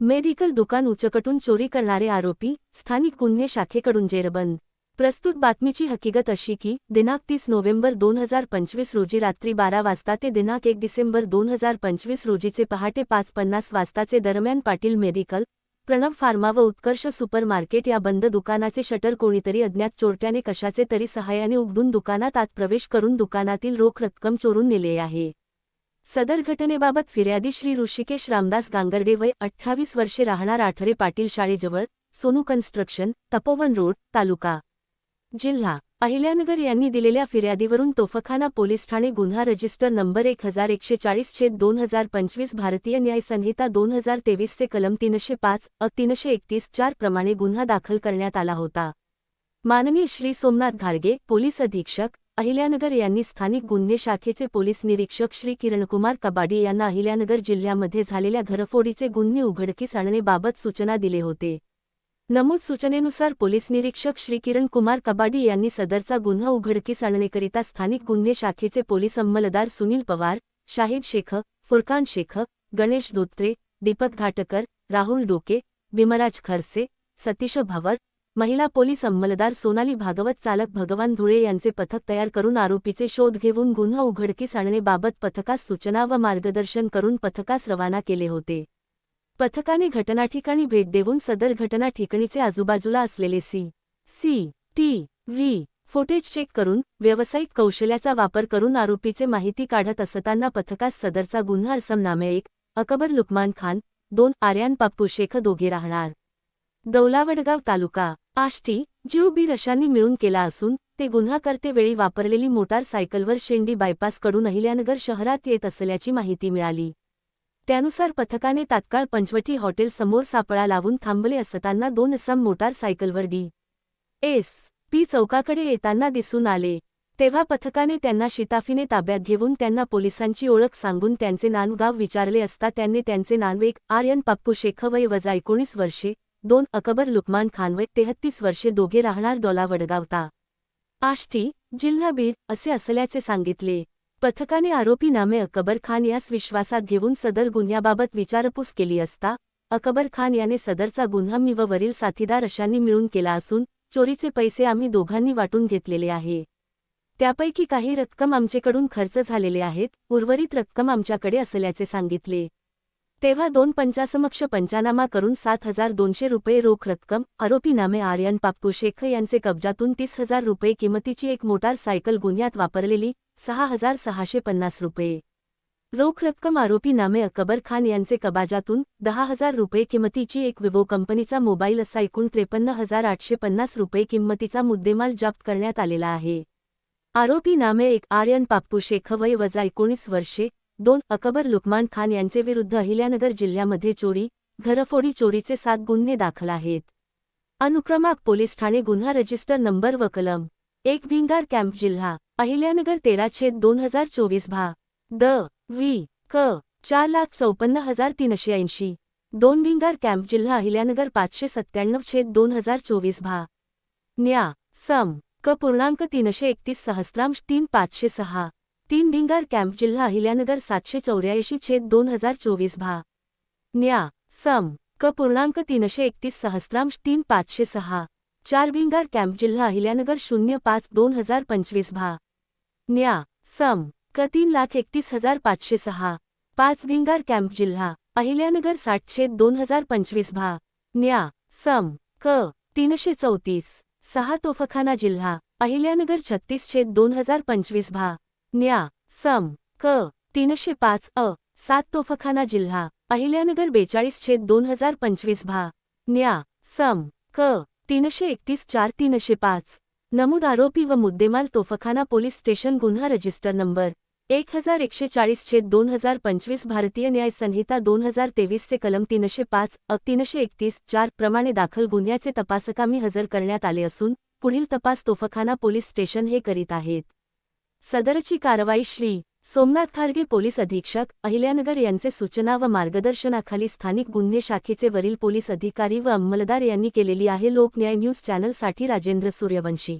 Medical दुकान उचकटून चोरी करणारे आरोपी स्थानिक गुन्हे शाखेकडून जेरबंद. प्रस्तुत बातमीची हकीकत अशी की दिनांक तीस नोव्हेंबर दोन हजार पंचवीस रोजी रात्री बारा वाजता ते दिनांक एक डिसेंबर दोन हजार पंचवीस रोजीचे पहाटे पाच पन्नास वाजताचे दरम्यान पाटील मेडिकल प्रणव फार्मा व उत्कर्ष सुपर मार्केट या बंद दुकानाचे शटर कोणीतरी अज्ञात चोरट्याने कशाचे तरी सहाय्याने उघडून दुकानात आत प्रवेश करून दुकानातील रोख रक्कम चोरून नेले आहे. सदर घटनेबाबत फिर्यादी श्री ऋषिकेश रामदास गांगर्डे वय अठ्ठावीस वर्षे राहणार आठरे पाटील शाळेजवळ सोनू कन्स्ट्रक्शन तपोवन रोड तालुका. जिल्हा. अहिल्यानगर यांनी दिलेल्या फिर्यादीवरून तोफखाना पोलीस ठाणे गुन्हा रजिस्टर नंबर एक हजार एकशे चाळीस छेद दोन हजार पंचवीस भारतीय न्याय संहिता दोन हजार तेवीसचे कलम तीनशे पाच अ तीनशे एकतीस चार प्रमाणे गुन्हा दाखल करण्यात आला होता. माननीय श्री सोमनाथ घारगे पोलीस अधीक्षक अहिल्यानगर यांनी स्थानिक गुन्हे शाखेचे पोलीस निरीक्षक श्री किरणकुमार कबाडी यांना अहिल्यानगर जिल्ह्यामध्ये झालेल्या घरफोडीचे गुन्हे उघडकीस आणण्याबाबत सूचना दिले होते. नमूद सूचनेनुसार पोलीस निरीक्षक श्री किरणकुमार कबाडी यांनी सदरचा गुन्हा उघडकीस आणण्याकरिता स्थानिक गुन्हे शाखेचे पोलीस अंमलदार सुनील पवार शाहिद शेख फुरकान शेख गणेश धोत्रे दीपक घाटकर राहुल डोके बिमराज खरसे सतीश भवर महिला पोलीस अंमलदार सोनाली भागवत चालक भगवान धुळे यांचे पथक तयार करून आरोपीचे शोध घेऊन गुन्हा उघडकीस आणणेबाबत पथकास सूचना व मार्गदर्शन करून पथकास रवाना केले होते. पथकाने घटनाठिकाणी भेट देऊन सदर घटना ठिकाणीचे आजूबाजूला असलेले C C T V footage check करून व्यावसायिक कौशल्याचा वापर करून आरोपीचे माहिती काढत असताना पथकास सदरचा गुन्हा असमनामे एक अकबर लुकमान खान दोन आर्यान पाप्पू शेख दोघे राहणार. दौलावडगाव तालुका आष्टी जीव बी रशांनी मिळून केला असून ते गुन्हा करतेवेळी वापरलेली मोटार सायकलवर शेंडी बायपासकडून अहिल्यानगर शहरात येत असल्याची माहिती मिळाली. त्यानुसार पथकाने तात्काळ पंचवटी हॉटेल समोर सापळा लावून थांबले असताना दोन असम मोटार सायकलवर डी. एस. पी. चौकाकडे येताना दिसून आले. तेव्हा पथकाने त्यांना शिताफीने ताब्यात घेऊन त्यांना पोलिसांची ओळख सांगून त्यांचे नानगाव विचारले असता त्यांनी त्यांचे नानवेक आर्यन पप्पू शेख वय वजा एकोणीस वर्षे दोन अकबर लुकमान खान वय तेहत्तीस वर्षे दोघे राहणार डोला वडगावता. आष्टी जिल्हा बीड असे असल्याचे सांगितले. पथकाने आरोपी नामे अकबर खान यास विश्वासात घेऊन सदर गुन्ह्याबाबत विचारपूस केली असता अकबर खान याने सदरचा गुन्हा मी व वरील साथीदार अशांनी मिळून केला असून चोरीचे पैसे आम्ही दोघांनी वाटून घेतलेले आहे. त्यापैकी काही रक्कम आमचेकडून खर्च झालेले आहेत उर्वरित रक्कम आमच्याकडे असल्याचे सांगितले. तेव्हा दोन पंचासमक्ष पंचानामा करून सात हजार दोनशे रुपये रोख रक्कम आरोपी नामे आर्यन पाप्पू शेख यांचे कब्जातून तीस हजार रुपये किमतीची एक मोटार सायकल गुन्ह्यात वापरलेली सहा हजार सहाशे पन्नास रुपये. रोख रक्कम आरोपी नामे अकबर खान यांचे कबाजातून दहा हजार रुपये किमतीची एक विवो कंपनीचा मोबाईल असा एकूण त्रेपन्न हजार आठशे पन्नास रुपये किंमतीचा मुद्देमाल जप्त करण्यात आलेला आहे. आरोपी नामे एक आर्यन पाप्पू शेख वय वजा एकोणीस वर्षे दोन अकबर लुकमान खान यांचे विरुद्ध अहिल्यानगर जिल्ह्यामध्ये चोरी घरफोडी चोरीचे सात गुन्हे दाखल आहेत. अनुक्रमाक पोलीस ठाणे गुन्हा रजिस्टर नंबर व कलम एक भिंगार कॅम्प जिल्हा अहिल्यानगर तेरा छेद दोन हजार चोवीस भा द वी क चार लाख चौपन्न हजार तीनशे ऐंशी दोन भिंगार कॅम्प जिल्हा अहिल्यानगर पाचशे सत्त्याण्णव छेद दोन हजार चोवीस भा न्या सम क पूर्णांक तीनशे एकतीस सहस्रांश तीन पाचशे सहा तीन भिंगार कॅम्प जिल्हा अहिल्यानगर सातशे चौऱ्याऐंशी छेद दोन हजार चोवीस भा. न्या सम क पूर्णांक तीनशे एकतीस सहस्रांश तीन पाचशे सहा. चार भिंगार कॅम्प जिल्हा अहिल्यानगर शून्य पाच दोन हजार पंचवीस भा. न्या सम क तीन लाख एकतीस हजार पाचशे सहा. पाच भिंगार कॅम्प जिल्हा अहिल्यानगर साठ छेद दोन हजार पंचवीस भा. न्या सम क तीनशे चौतीस. सहा तोफखाना जिल्हा अहिल्यानगर छत्तीस छेद दोन हजार पंचवीस भा. न्या सम क तीनशे पाच अ सात तोफखाना जिल्हा अहिल्यानगर बेचाळीस छेद दोन हजार पंचवीस भा न्या सम क तीनशे एकतीस चार तीनशे पाच नमूद आरोपी व मुद्देमाल तोफखाना पोलीस स्टेशन गुन्हा रजिस्टर नंबर एक हजार एकशे चाळीस छेद दोन हजार पंचवीस भारतीय न्याय संहिता दोन हजार तेवीसचे कलम तीनशे पाच अ तीनशे एकतीस चार प्रमाणे दाखल गुन्ह्याचे तपासकामी हजर करण्यात आले असून पुढील तपास तोफखाना पोलीस स्टेशन हे करीत आहेत. सदरची कारवाई श्री. सोमनाथ खारगे पोलीस अधीक्षक अहिल्यानगर यांचे सूचना व मार्गदर्शनाखाली स्थानिक गुन्हे शाखेचे वरील पोलीस अधिकारी व अंमलदार यांनी केलेली आहे लोकन्याय न्यूज चॅनलसाठी राजेंद्र सूर्यवंशी.